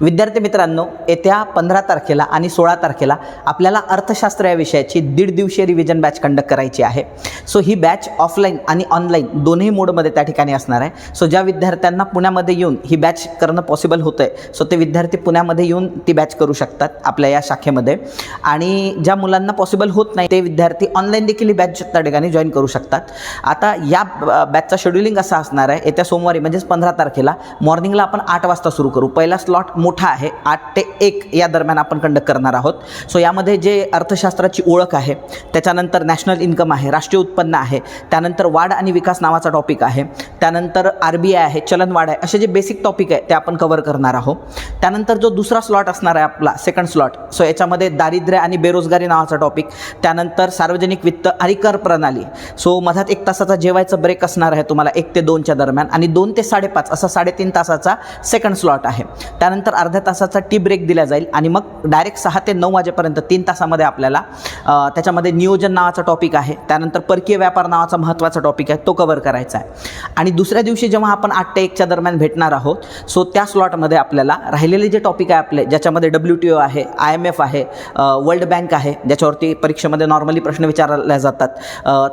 विद्यार्थी मित्रांनो येत्या पंधरा तारखेला आणि सोळा तारखेला आपल्याला अर्थशास्त्र या विषयाची दीड दिवसीय रिव्हिजन बॅच कंडक्ट करायची आहे. सो ही बॅच ऑफलाईन आणि ऑनलाईन दोन्ही मोडमध्ये त्या ठिकाणी असणार आहे. सो ज्या विद्यार्थ्यांना पुण्यामध्ये येऊन ही बॅच करणं पॉसिबल होतं आहे सो ते विद्यार्थी पुण्यामध्ये येऊन ती बॅच करू शकतात आपल्या या शाखेमध्ये. आणि ज्या मुलांना पॉसिबल होत नाही ते विद्यार्थी ऑनलाईन देखील ही बॅच त्या ठिकाणी जॉईन करू शकतात. आता या बॅचचा शेड्युलिंग असा असणार आहे. येत्या सोमवारी म्हणजेच पंधरा तारखेला मॉर्निंगला आपण आठ वाजता सुरू करू. पहिला स्लॉट मोठा आहे आठ ते एक या दरम्यान आपण कंडक्ट करणार आहोत. सो यामध्ये जे अर्थशास्त्राची ओळख आहे त्याच्यानंतर नॅशनल इन्कम आहे राष्ट्रीय उत्पन्न आहे त्यानंतर वाढ आणि विकास नावाचा टॉपिक आहे त्यानंतर आर बी आय आहे चलनवाढ आहे असे जे बेसिक टॉपिक आहे ते आपण कव्हर करणार आहोत. त्यानंतर जो दुसरा स्लॉट असणार आहे आपला सेकंड स्लॉट सो याच्यामध्ये दारिद्र्य आणि बेरोजगारी नावाचा टॉपिक त्यानंतर सार्वजनिक वित्त आणि कर प्रणाली. सो मधात एक तासाचा जेवायचा ब्रेक असणार आहे तुम्हाला एक ते दोनच्या दरम्यान आणि दोन ते साडेपाच असा साडेतीन तासाचा सेकंड स्लॉट आहे. त्यानंतर अर्ध्या तासाचा टी ब्रेक दिला जाईल आणि मग डायरेक्ट सहा ते नऊ वाजेपर्यंत तीन तासामध्ये आपल्याला त्याच्यामध्ये नियोजन नावाचा टॉपिक आहे. त्यानंतर परकीय व्यापार नावाचा महत्त्वाचा टॉपिक आहे. तो कवर करायचा आहे. आणि दुसऱ्या दिवशी जेव्हा आपण आठ ते एकच्या दरम्यान भेटणार आहोत सो त्या स्लॉटमध्ये आपल्याला राहिलेले जे टॉपिक आहे आपले ज्याच्यामध्ये डब्ल्यू टी ओ आहे आय एम एफ आहे वर्ल्ड बँक आहे ज्याच्यावरती परीक्षेमध्ये नॉर्मली प्रश्न विचारले जातात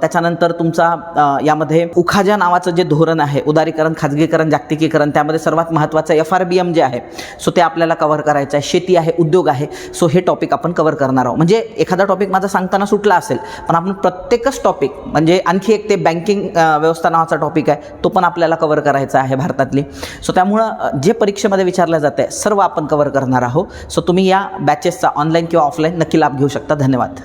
त्याच्यानंतर तुमचा यामध्ये उखाजा नावाचं जे धोरण आहे उदारीकरण खाजगीकरण जागतिकीकरण त्यामध्ये सर्वात महत्त्वाचं एफ आर बी एम जे आहे सो ते आपल्याला कव्हर करायचं आहे शेती आहे उद्योग आहे. सो हे टॉपिक आपण कव्हर करणार आहोत. म्हणजे एखादा टॉपिक माझा सांगताना सुटला असेल पण आपण प्रत्येकच टॉपिक म्हणजे आणखी एक ते बँकिंग व्यवस्था नावाचा टॉपिक आहे तो पण आपल्याला कव्हर करायचा आहे भारतातली. सो त्यामुळं जे परीक्षेमध्ये विचारलं जातं आहे सर्व आपण कव्हर करणार आहोत. सो तुम्ही या बॅचेसचा ऑनलाईन किंवा ऑफलाईन नक्की लाभ घेऊ शकता. धन्यवाद.